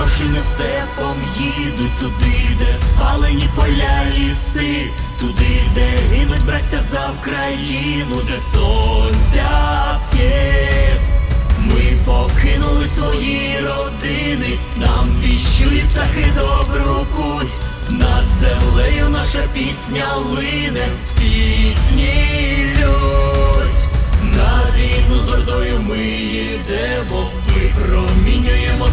машини степом їдуть туди, де спалені поля ліси, туди, де гинуть браття за Вкраїну, де сонця схід. Ми покинули свої родини, нам віщують птахи добру путь. Над землею наша пісня лине в пісні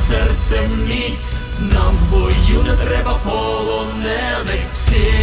серцем міць. Нам в бою не треба полонених, всім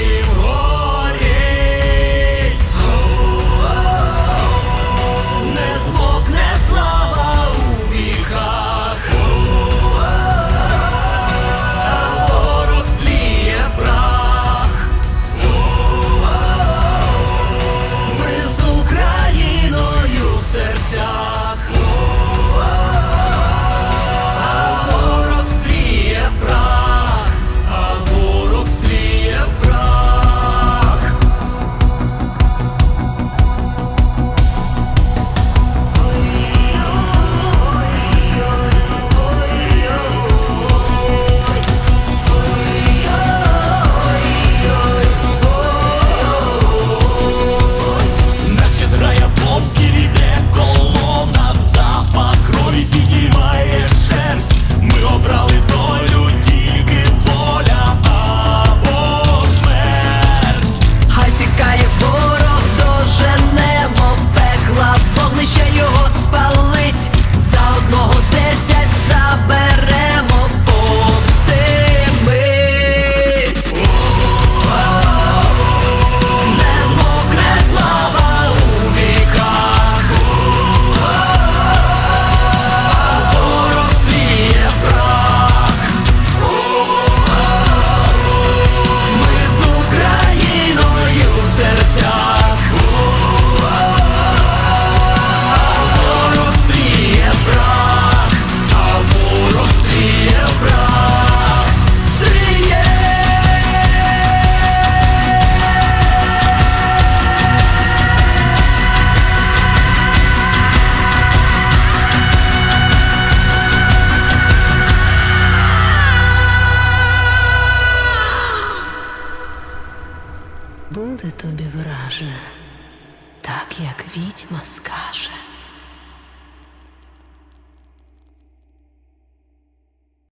Буде тобі враже, так як відьма скаже.